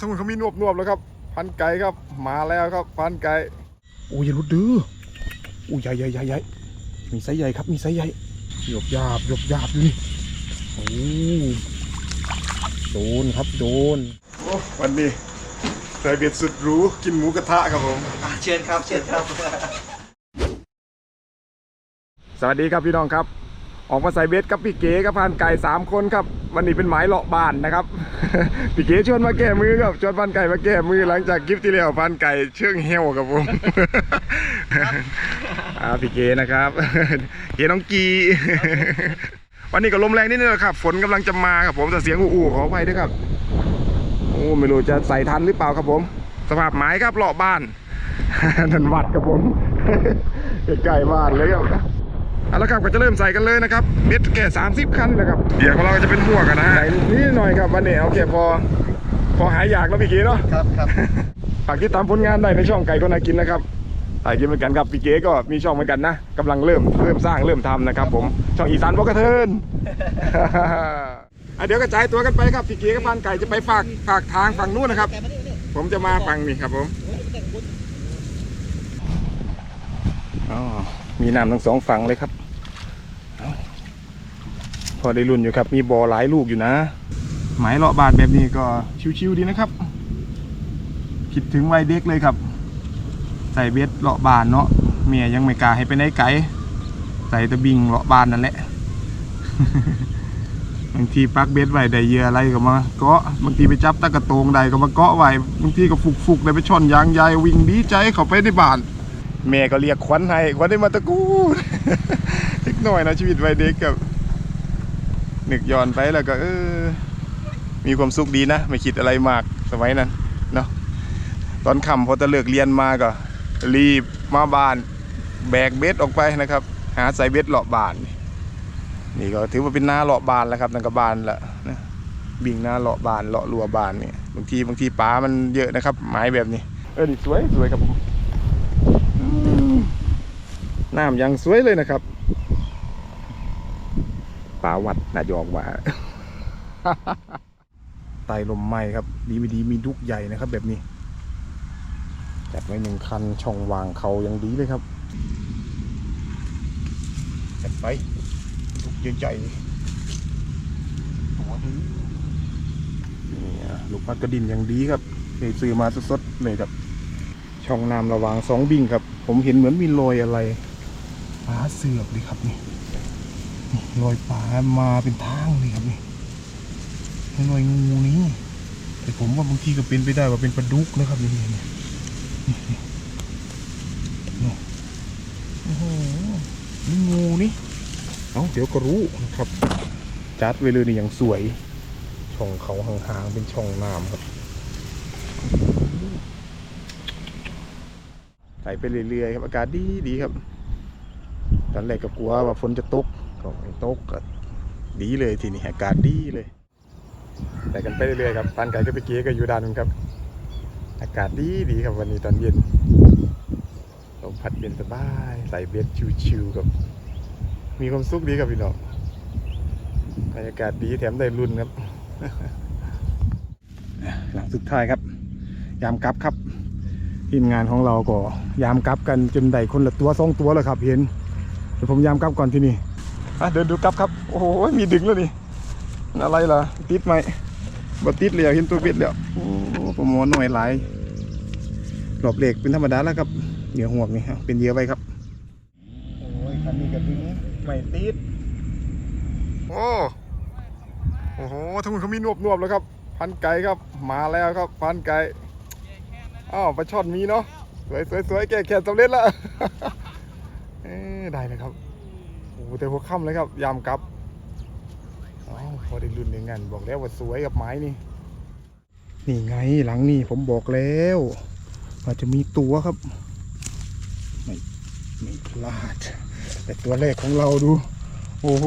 ทั้งหมดเขามีนวบนวบแล้วครับ พันไก่ครับมาแล้วครับ พันไก่โอ้ยอย่ารุดดื้อโอ้ยใหญ่ใหญ่ใหญ่ใหญ่มีไซส์ใหญ่ครับมีไซส์ใหญ่หยบหยาบหยบหยาบดูนี่โอ้โดนครับโดนโอ้วันนี้ใส่เบ็ดสุดหรูกินหมูกระทะครับผมอะเชิญครับเชิญครับ สวัสดีครับพี่น้องครับ ออกมาใส่เบสกับพี่เก๋กับพานไก่สามคนครับ วันนี้เป็นหมายเลาะบ้านนะครับ พี่เก๋ชวนมาแก้มือครับชวนพานไก่มาแก้มือหลังจากคลิปที่แล้วพานไก่เชื่องเหี้ยวครับผมพี่เก๋นะครับเก๋น้องกีวันนี้ก็ลมแรงนิดนึงนะครับ ฝนกำลังจะมาครับผมแต่เสียงอู้ๆขออภัยด้วยครับโอ้ไม่รู้จะใส่ทันหรือเปล่าครับผม สภาพไม้ครับเลาะบ้านนันวัดครับผมใกล้บ้านเลยครับ เอาละครับก็จะเริ่มใส่กันเลยนะครับเบ็ดแก่ 30 คันนะครับเดี๋ยวของเราก็จะเป็นหมวกกันนะฮะใส่นิดหน่อยครับวันนี้โอเคพอ พอหายอยากแล้วพี่เก๋เนาะครับครับฝากติดตามผลงานได้ในช่องไก่คนนากินนะครับถ่ายกินเหมือนกันครับพี่เก๋ก็มีช่องเหมือนกันนะกำลังเริ่มเริ่มสร้างเริ่มทำนะครับ ผมช่องอีสานบอกกระเทินอะเดี๋ยวกระจายตัวกันไปครับพี่เก๋กับพันไก่จะไปฝากฝากทางฝั่งนู้นนะครับ ผมจะมาฝั่งนี้ครับผมอ๋อมีน้ำทั้งสองฝั่งเลยครับเอา พอได้รุ่นอยู่ครับ มีบ่อหลายลูกอยู่นะ หมายเลาะบาทแบบนี้ก็ชิวๆดีนะครับ คิดถึงวัยเด็กเลยครับ ใส่เบ็ดเลาะบานเนาะเมียยังไม่กล้าให้ไปไหนไกลใส่ตะบิงเลาะบานนั่นแหละบางทีปักเบ็ดไว้ได้เหยื่ออะไรก็มาเกาะบางทีไปจับตะกระโตงใดก็มาเกาะไว้บางทีก็ฟุกๆได้ไปช่อนยางใหญ่วิ่งดีใจเข้าไปในบ้านแม่ก็เรียกขวัญให้ขวัญได้มาตะกูดเล็กน้อยนะชีวิตวัยเด็กกับ นึกย้อนไปแล้วก็เออมีความสุขดีนะ ไม่คิดอะไรมากสมัยนั้นเนาะตอนค่ำพอจะเลิกเรียนมาก็ รีบมาบ้าน แบกเบ็ดออกไปนะครับ หาใส่เบ็ดเลาะบ้าน นี่ก็ถือว่าเป็นหน้าเลาะบานแล้วครับนั่นก็บานละนะบิ่งหน้าเลาะบานเลาะรัวบานนี่บางทีบางทีปลามันเยอะนะครับไม้แบบนี้ เออนี่สวยสวยครับผมน้ำยังสวยเลยนะครับ ปลาวัดนาจะออกว่าไตลมไหมครับ ดีไม่ดีมีดุกใหญ่นะครับ แบบนี้ จัดไว้หนึ่งคันช่องวางเขายังดีเลยครับจัดไปดุกใหญ่นี่ลูกพัดกระดินยังดีครับเคยซื้อมาสดๆเลยครับ ช่องน้ำระวางสองบิ่งครับ ผมเห็นเหมือนมีรอยอะไรปลาเสือกเลยครับนี่ รอยปลามาเป็นทางเลยครับนี่หน่วยงูนี้ แต่ผมว่าบางทีก็เป็นไปได้ว่าเป็นปลาดุกนะครับนี่นี่นี่นี่โอ้โหงูนี่เอาเดี๋ยวก็รู้นะครับ จัดไว้เลยนี่อย่างสวย ช่องเขาห่างๆเป็นช่องน้ำครับใส่ไปเรื่อยๆครับอากาศดีดีครับตอนแรกก็กลัวว่าฝนจะตก ก็ไม่ตกก็ดีเลยทีนี้อากาศดีเลยไปกันไปเรื่อยๆครับพันไก่ก็ไปเกี้ก็อยู่ด้านนึงครับ อากาศดีดีครับวันนี้ตอนเย็นลมพัดเย็นสบายใส่เบ็ดชิวๆกับ มีความสุขดีครับพี่น้องบรรยากาศดีแถมได้รุ่นครับ หลังสุดท้ายครับ ยามกลับครับทีมงานของเราก็ยามกลับกันจนได้คนละตัวสองตัวแล้วครับ เห็นเดี๋ยวผมยามกลับก่อนที่นี่ อะเดินดูกลับครับ โอ้โห มีดึงแล้วนี่อะไรล่ะ ติดไหมบ่ติดเลยเห็นตัวเบ็ดแล้วโอ้ผมมอนหน่อยหลายหลบเหล็กเป็นธรรมดาแล้วครับเหยื่อห่วงนี่ครับเป็นเหยื่อไปครับ โอ้ยคันนี้ก็ดึงไม่ติด โอ้โอ้โหทั้งหมดเขามีนวบนวบแล้วครับ พันไก่ครับ มาแล้วครับ พันไก่อ้าวปลาช่อนมีเนาะสวยสวยสวยแก่แค่สำเร็จแล้วเอ้ยได้เลยครับ โอ้แต่หัวค่ำเลยครับ ยามกลับอ๋อพอได้รุ่นในงานบอกแล้วว่าสวยกับไม้นี่นี่ไงหลังนี่ผมบอกแล้วว่าจะมีตัวครับ ไม่ไม่พลาด แต่ตัวแรกของเราดู โอ้โห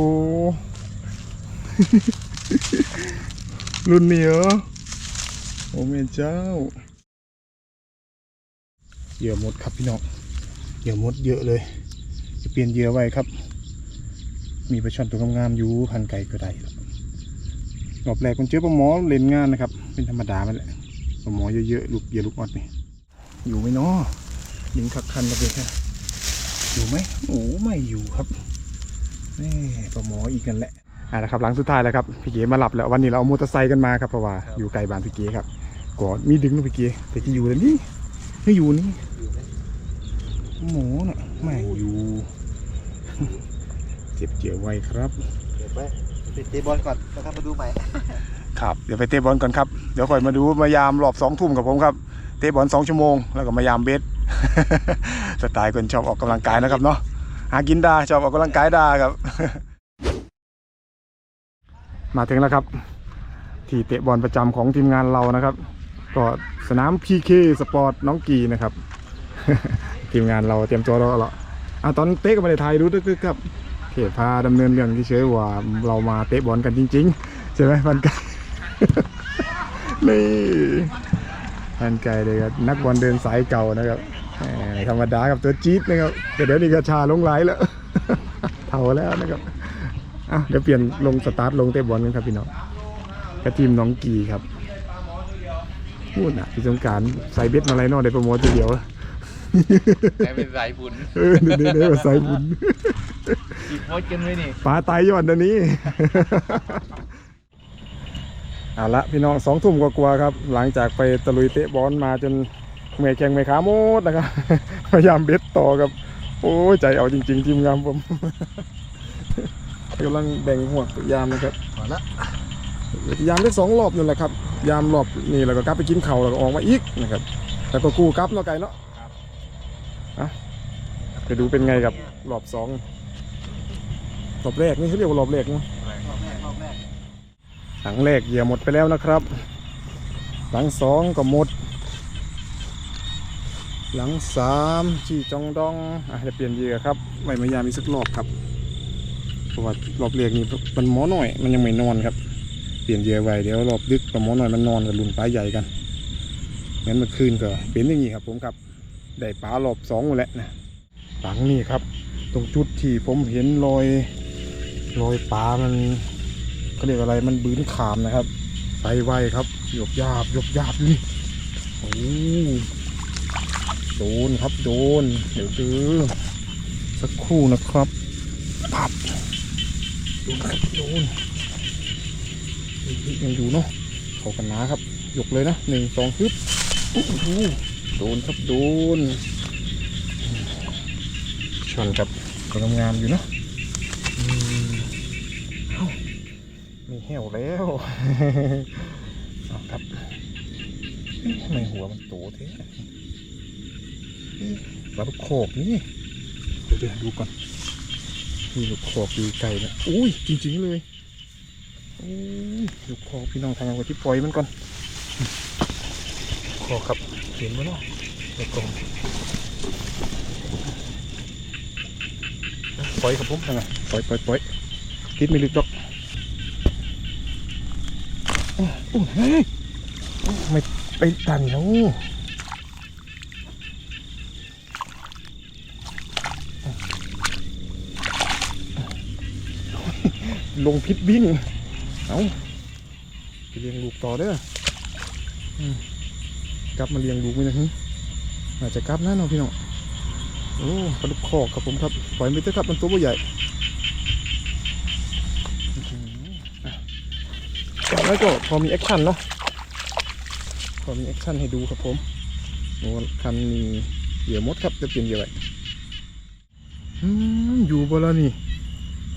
รุ่นนี้เหรอโอ้แม่เจ้าเหยื่อหมดครับพี่น้องเหยื่อหมดเยอะเลย จะเปลี่ยนเหยื่อไว้ครับ มีปลาช่อนตัวงามๆอยู่พันไก่ก็ได้ครับรอบแรกมันเจอปลาหมอเล่นงานนะครับ เป็นธรรมดาไปแหละปลาหมอเยอะๆลูกเบียร์ลูกออดนี่อยู่ไหมเนาะลิงคักคันระเบิดค่ะอยู่ไหมโอ้ไม่อยู่ครับนี่ปลาหมออีกกันแหละอ่านะครับหลังสุดท้ายแล้วครับพี่เก๋มาหลับแล้ววันนี้เราเอามอเตอร์ไซค์กันมาครับเพราะว่าอยู่ไกลบ้านพี่เก๋ครับก่อนมีดึงนะพี่เก๋แต่ที่อยู่แล้วนี่ไม่อยู่นี่หมอน่ะไม่อยู่ เจ็บเจียวไว้ครับเดี๋ยวไปไปเตะบอลก่อนแล้วครับมาดูใหม่ ครับ เดี๋ยวไปเตะบอลก่อนครับ เดี๋ยวค่อยมาดูมายามรอบสองทุ่มกับผมครับ เตะบอลสองชั่วโมง แล้วก็มายามเบส สไตล์คนชอบออกกำลังกายนะครับเนาะ หากินได้ชอบออกกำลังกายได้ครับ มาถึงแล้วครับ ที่เตะบอลประจำของทีมงานเรานะครับ ก็สนาม PK สปอร์ตน้องกีนะครับ ทีมงานเราเตรียมตัวแล้วเหรออะตอนเตะก็ไม่ได้ถ่ายรู้ตึกๆครับเขตพาดำเนินเรื่องที่เฉยๆว่าเรามาเตะบอลกันจริงๆใช่ไหมพันไก่นี่พันไก่เลยครับนักบอลเดินสายเก่านะครับแหมธรรมดากับตัวจี๊ดนะครับแต่เดี๋ยวนี้ก็ชาลงไหลแล้วเท่าแล้วนะครับอะเดี๋ยวเปลี่ยนลงสตาร์ทลงเตะบอลกันครับพี่น้องกับทีมน้องกีครับพูดนะพี่สงกรารใส่เบ็ดมาอะไรเนอกได้โปรโมททีเดียวได้เป็นสายบุญเออเดี๋ยวเดี๋ยวใส่บุญอีก โพสกันไว้นี่ปลาตายย้อนอันนี้ เอาละพี่น้องสองทุ่มกว่าๆครับ หลังจากไปตะลุยเตะบอลมาจนเมื่อยแข้งเมื่อยขาหมดนะครับ พยายามเบ็ดต่อครับ โอ้ยใจเอาจริงๆทีมงานผมกำลังแบ่งหัวกยามนะครับพอละยามได้สองรอบนั่นแหละครับ ยามรอบนี่แล้วก็กลับไปกินข้าวแล้วก็ออกมาอีกนะครับ แล้วก็กู้กลับเนาะไก่เนาะอะไปดูเป็นไงกับรอบสอง รอบแรกนี่เขาเรียกว่ารอบแรกมั้งรอบแรกรอบแรกหลังแรกเหยื่อหมดไปแล้วนะครับ หลังสองก็หมด หลังสามจีจองดองอะจะเปลี่ยนเหยื่อครับไม่มายามอีกสักรอบครับเพราะว่ารอบแรกนี่มันหมอหน่อย มันยังไม่นอนครับเปลี่ยนเหยื่อไว้เดี๋ยวรอบดึกกับหมอหน่อยมันนอนกับลุนปลาใหญ่กันงั้นเมื่อคืนก็เป็นอย่างนี้ครับผมครับได้ปลารอบสองแล้วนะหลังนี่ครับ ตรงจุดที่ผมเห็นรอย รอยปลามันเขาเรียกอะไรมันบืนขามนะครับไปไวครับหยบยาบหยบยาบอยู่นี่โอ้โดนครับโดน เดี๋ยวดูสักครู่นะครับปับโดนครับโดนยังอยู่เนาะเขากันนะครับหยกเลยนะหนึ่งสองฮึบโอ้โหโดนครับโดนชนครับก็งงามอยู่เนาะอืม มี แห้วแล้วเอาครับทำไมหัวมันโตเท่เอ๊ะปลาลูกโขกนี่เดี๋ยวดูก่อนมีลูกโขกอยู่ไกลนะอุ้ยจริง ๆ เลยอุ้ยลูกโขกพี่น้องทางกันที่ปล่อยมันก่อนโขกครับเห็นไหมเนาะในกองปล่อยครับผมยังไงปล่อยปล่อยปล่อยติดไม่ลึกดอก ไม่ไปตันแล้วลงพิษบิน เอาไปเลี้ยงลูกต่อเด้อกลับมาเลี้ยงลูกไหมนะฮึอาจจะกลับนะน้องพี่น้อง โอ้กระดูกคอกครับผมครับ ปล่อยไปเถอะครับมันตัวใหญ่อื้อหืออะ แล้วก็พอมีแอคชั่นเนาะพอมีแอคชั่นให้ดูครับผมโอ้คันมีเหยื่อมดครับจะเปลี่ยนเหยื่อไว้อืมอยู่บ่แล้วนี่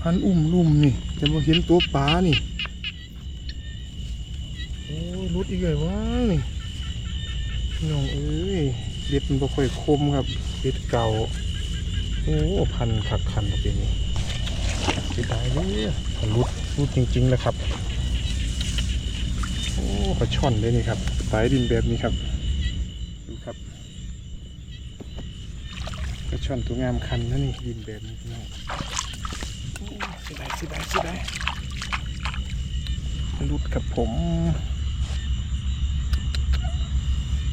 พันอุ้มลุ่มนี่จะมาเห็นตัวปลานี่โอ้รุดอีกเลยวะนี่น้องเอ้ยเบ็ดมันบ่ค่อยคมครับเบ็ดเก่าโอ้พันขักคันตัวเป็นนี่เสียดายเลยรุดรุดจริงๆเลยครับ โอ้ปลาช่อนเลยนี่ครับสายดินแบบนี้ครับ ดูครับปลาช่อนตัวงามคันนะนี่ดินแบบนี้พี่น้องโอ้เสียดายเสียดายเสียดายหลุดกับผม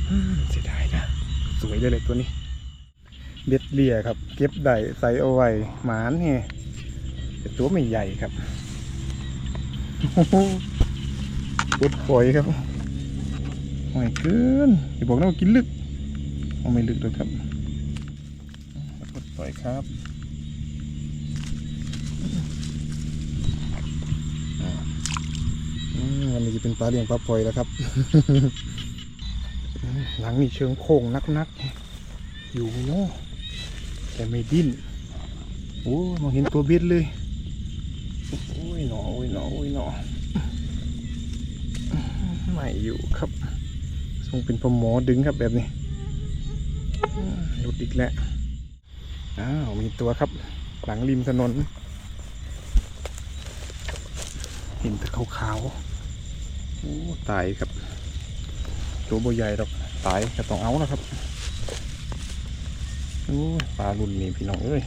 อืมเสียดายนะ สวยเลยเลยตัวนี้ เบ็ดเลียครับ เก็บได้ใส่เอาไว้หมานนี่แต่ตัวไม่ใหญ่ครับโอ้โห ปุดฝอยครับโอ้ห่วยเกินอย่าบอกนะว่ากินลึกเอาไม่ลึกเลยครับกดปล่อยครับวันนี้จะเป็นปลาเลี้ยงปลาปล่อยแล้วครับ หลังนี่เชิงโค้งนักๆอยู่เนาะแต่ไม่ดิ้นโอ้มองเห็นตัวเบ็ดเลย ไม่อยู่ครับทรงเป็นพอหมอดึงครับแบบนี้หลุดอีกแล้วอ้าวมีตัวครับ หลังริมถนน เห็นแต่ขาวๆโอ้ตายครับ ตัวบใหญ่หรอกตายก็ต้องเอานะครับโอ้ปลารุ่นนี้พี่น้องเอ้ย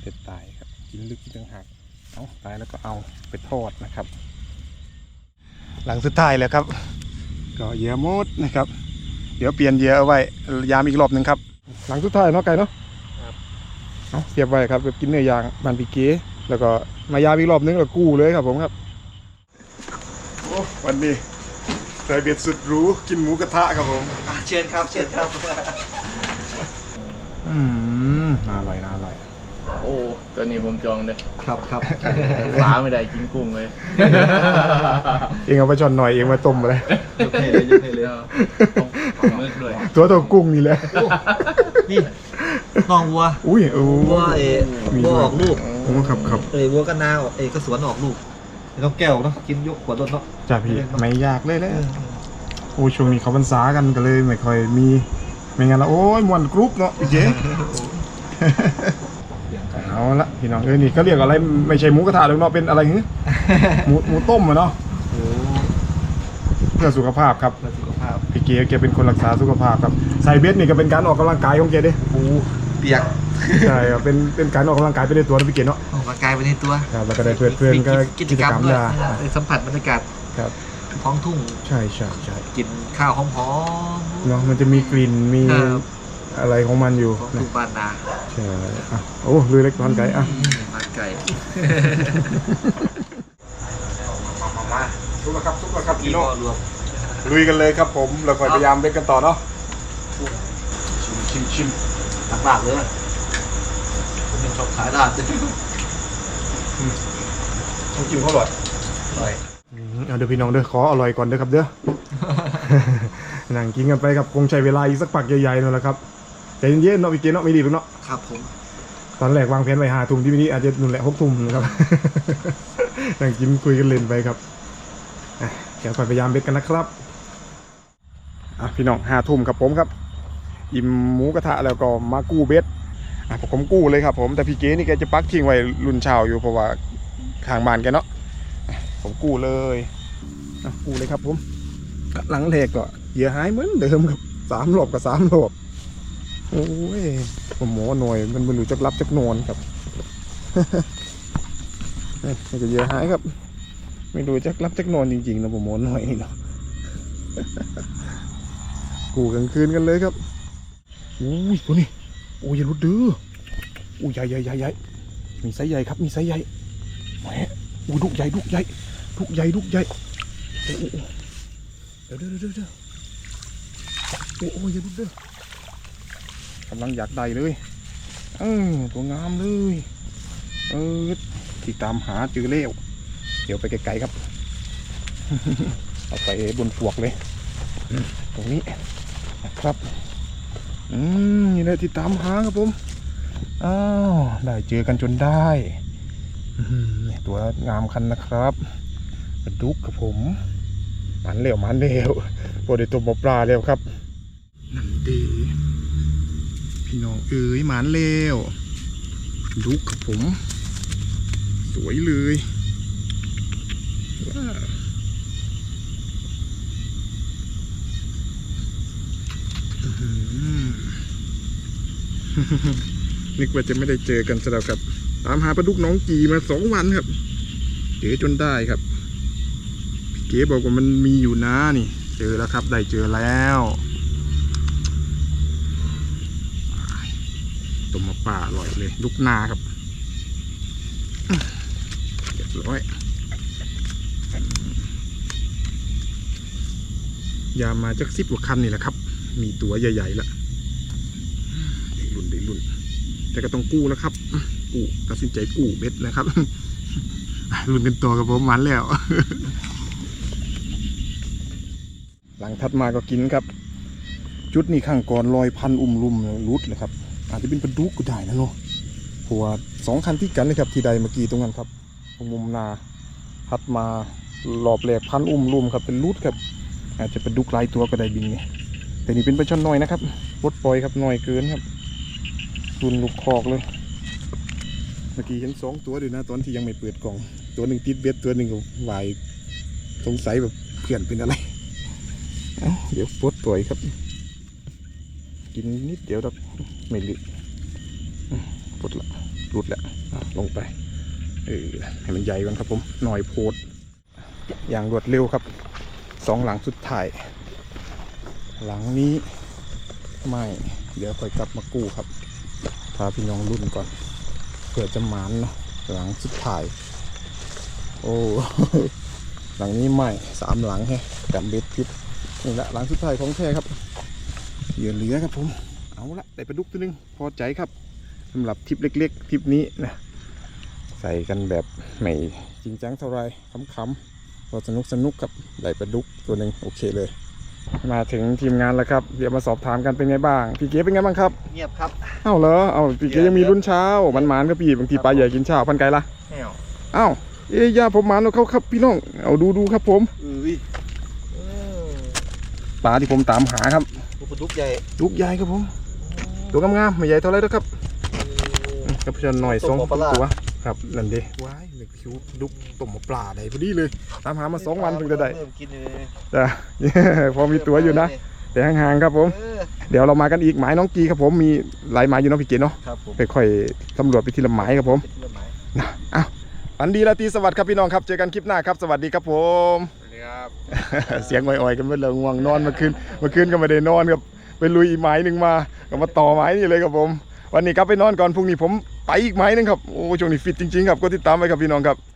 เด็ดตายครับกินลึกกินต่างหากเอาตายแล้วก็เอาไปทอดนะครับ หลังสุดท้ายแล้วครับ ก็เหยื่อหมดนะครับ เดี๋ยวเปลี่ยนเหยื่อเอาไว้ยามอีกรอบหนึ่งครับ หลังสุดท้ายเนาะไก่เนาะเอาเสียบไว้ครับแบบกินเนื้อย่างมันปีเก๋แล้วก็มายามอีกรอบนึงแล้วกู้เลยครับผมครับโอ้วันนี้ใส่เบ็ดสุดหรู้กินหมูกระทะครับผมอะเชิญครับเชิญครับ อืมน่าอร่อยน่าอร่อย โอ้ตัวนี้ผมจองเลยครับครับปลาไม่ได้กินกุ้งเลยเองเอาไปจอนหน่อยเองมาต้มมาเลยยกให้เลยยกให้เลยแล้วต้องของมึกด้วยตัวตัวกุ้งนี่แหละนี่น้องวัวอุ้ยโอ้วัวเอ๋มีวัวด้วยออกลูกโอ้ครับครับเอ๋วัวก็นาออกเอ๋ก็สวนออกลูกไม่ต้องแก้วเนาะกินยกขวดรถเนาะจ้าพี่ไม่ยากเลยแหละเออโอ้ช่วงนี้เขาพรรษากันก็เลยไม่ค่อยมีไม่งั้นละโอ้ยมวนกรุ๊ปเนาะพี่เจ๊ เอาละพี่น้องเอ้ยนี่ก็เรียกอะไรไม่ใช่หมูกระทะหรอกเนาะเป็นอะไรหือหมูหมูต้มอะเนาะโอ้เพื่อสุขภาพครับ เพื่อสุขภาพพี่เก๋แกเป็นคนรักษาสุขภาพครับใส่เบสนี่ก็เป็นการออกกำลังกายของแกเด้ปูเปียกใช่ครับเป็นเป็นการออกกำลังกายไปในตัวนะพี่เก๋เนาะออกกำลังกายไปในตัวครับแล้วก็ได้เพื่อนเพื่อนก็กิจกรรมด้วยยาได้สัมผัสบรรยากาศครับท้องทุ่งใช่ใช่ใช่กินข้าวหอมเนาะมันจะมีกลิ่นมีๆครับ อะไรของมันอยู่ท้องนะทุ่งบ้านนาใช่อะโอ้ลุยเล็กตอนไก่อะบ้านไก่ มามาซุปแล้วครับซุปแล้วครับที่พี่รโน่อรวมลุยกันเลยครับผมเราคอยพยายามเล่นกันต่อเนาะชิมชิมชิมตักบาทเลยผมเป็นชอบขายลาดต้องจิ้มเขาอร่อยอร่อยอืมเอาเดี๋ยวพี่น้องเด้อขออร่อยก่อนเด้อครับเด้อ นั่งกินกันไปครับคงใช้เวลาอีกสักปักใหญ่ๆนั่นแหละครับ ใจเย็นๆเนาะพี่เกณเนาะไม่รีบหรอกเนาะครับผม ตอนแรกวางแผนไว้หาทุ่มที่นี้อาจจะนุ่นแหละหกทุ่มนะครับ นั่งกินคุยกันเล่นไปครับอะเดี๋ยวคอยพยายามเบ็ดกันนะครับอะพี่น้องห้าทุ่มครับผมครับ อิ่มหมูกระทะแล้วก็มากู้เบ็ดอะผมกู้เลยครับผมแต่พี่เก๋นี่แกจะปักทิ้งไว้รุ่นเช้าอยู่เพราะว่าทางบ้านแกเนาะอะผมกู้เลยอะกู้เลยครับผมหลังแรกก็เหยื่อหายเหมือนเดิมครับสามรอบกับสามรอบ โอ้ยผมหมอหน่อยมันไมันรู้จักรับจักนอนครับนี่มันก็เยื่อหายครับ ไม่รู้จักรับจักนอนจริงๆนะผมหมอหน่อยนี่เนาะกูกลางคืนกันเลยครับโอ้ยตัวนี้โอ้ยอย่ารุดดื้ออ้ยใหญ่ใหญ่ใหญ่ใหญ่มีไซส์ใหญ่ครับมีไซส์ใหญ่แหมอุ้ยดุกใหญ่ดุกใหญ่ดุกใหญ่ดุกใหญ่เดี๋ยวเดี๋ยวเดี๋ยวเดี๋ยวโอ้โหอย่ารุดเด้อ กำลังอยากได้เลย เออตัวงามเลย เออที่ตามหาเจอแล้วเดี๋ยวไปไกลๆครับ เอาไปบนปวกเลย ตรงนี้นะครับ อืมนี่แหละที่ตามหาครับผม อ้าว ได้เจอกันจนได้อื้อหือนี่ตัวงามคันนะครับดุกครับผมหมันเร็วหมันเร็วโปรดได้ตัวหมอปลาเร็วครับ พี่น้องเอ๋ยหมันเร็วดุกครับผม สวยเลยว้าวนึกว่าจะไม่ได้เจอกันซะแล้วครับ ตามหาปลาดุกน้องกีมาสองวันครับเจอจนได้ครับพี่เก๋บอกว่ามันมีอยู่นะนี่ เจอแล้วครับ ได้เจอแล้วต้มมา ป่าอร่อยเลย ลูกนาครับเรียบร้อย ยามมาจากสิบกว่าคันนี่แหละครับ มีตัวใหญ่ๆละได้รุ่นได้รุ่น แต่ก็ต้องกู้แล้วครับ กู้ตัดสินใจกู้เบ็ดนะครับรุ่นกันตัวกับผมมันแล้ว หลังถัดมาก็กินครับ จุดนี้ข้างก่อนลอยพันอุ้มลุมรุดเลยครับ อาจจะเป็นปลาดุกก็ได้นะเนาะเพราะว่าสองคันที่กันเลยครับ ที่ใดเมื่อกี้ตรงนั้นครับตรงมุมนาถัดมารอบแรกพันอุ้มลุมครับเป็นรุดครับ อาจจะเป็นดุกลายตัวก็ได้บินเนี่ยแต่นี่เป็นปลาช่อนน้อยนะครับปลดปล่อยครับน้อยเกินครับรุนลูกคอกเลยเมื่อกี้เห็นสองตัวด้วยนะตอนที่ยังไม่เปิดกล่อง ตัวหนึ่งติดเบ็ดตัวหนึ่งก็วายสงสัยแบบเพื่อนเป็นอะไรเอ้าเดี๋ยวปลดปล่อยครับ กินนิดเดียวดอกไม่ลึกอืมปลดละหลุดละลงไปเออให้มันใหญ่ก่อนครับผมหน่อยโพด อย่างรวดเร็วครับสองหลังสุดท้าย หลังนี้ไม่ เดี๋ยวค่อยกลับมากู้ครับพาพี่น้องรุ่นก่อนเผื่อจะหมานเนาะหลังสุดท้าย โอ้หลังนี้ไม่สามหลังแฮะจำเบ็ดพิษนี่แหละหลังสุดท้ายของแท้ครับ เหยื่อเหลือครับผม เอาละได้ปลาดุกตัวหนึงพอใจครับสำหรับทริปเล็กๆทริปนี้นะใส่กันแบบไม่จริงจังเท่าไรขำๆพอสนุกสนุกๆครับได้ปลาดุกตัวหนึ่งโอเคเลย มาถึงทีมงานแล้วครับเดี๋ยวมาสอบถามกันเป็นไงบ้างพี่เก๋เป็นไงบ้างครับเงียบครับเอ้าเหรอเอ้าพี่เก๋ยังมีรุ่นเช้ามันหมานก็พี่บางทีปลาใหญ่กินเช้าพันไก่ละแหวเอ้าเอ้ยอยาผมหมานแล้วเขาครับพี่น้องเอาดูดูครับผมอุ้ยปลาที่ผมตามหาครับลูกปลา ดุกใหญ่ลูกใหญ่ครับผมตัวงามๆไม่ใหญ่เท่าไรนะครับกับเพื่อนหน่อยสองตัวครับนั่นดิว้ายหนึ่งคิวดุกต้มมาปลาได้พอดีเลยตามหามาสองวันถึงจะได้เริ่มกินเลยจ้ะพอมีตัวอยู่นะแต่ห่างๆครับผมเออเดี๋ยวเรามากันอีกหมายน้องกีครับผมมีหลายหมายอยู่เน้องพี่เก๋เนาะครับผมไปค่อยๆตำรวจไปทีละหมายครับผมเป็นเรื่องหมายนะอ้าวอันดีละตีสวัสดีครับพี่น้องครับเจอกันคลิปหน้าครับสวัสดีครับผมสวัสดีครับ เสียงอ่อยๆกันเมื่อเลยง่วงนอนเมื่อคืนเมื่อคืนก็ไม่ได้นอนครับไปลุยอีกไม้หนึ่งมาก็มาต่อไม้นี่เลยครับผม วันนี้ครับไปนอนก่อนพรุ่งนี้ผมไปอีกไม้หนึงครับโอ้ช่วงนี้ฟิตจริงๆครับก็ติดตามไว้ครับพี่น้องครับ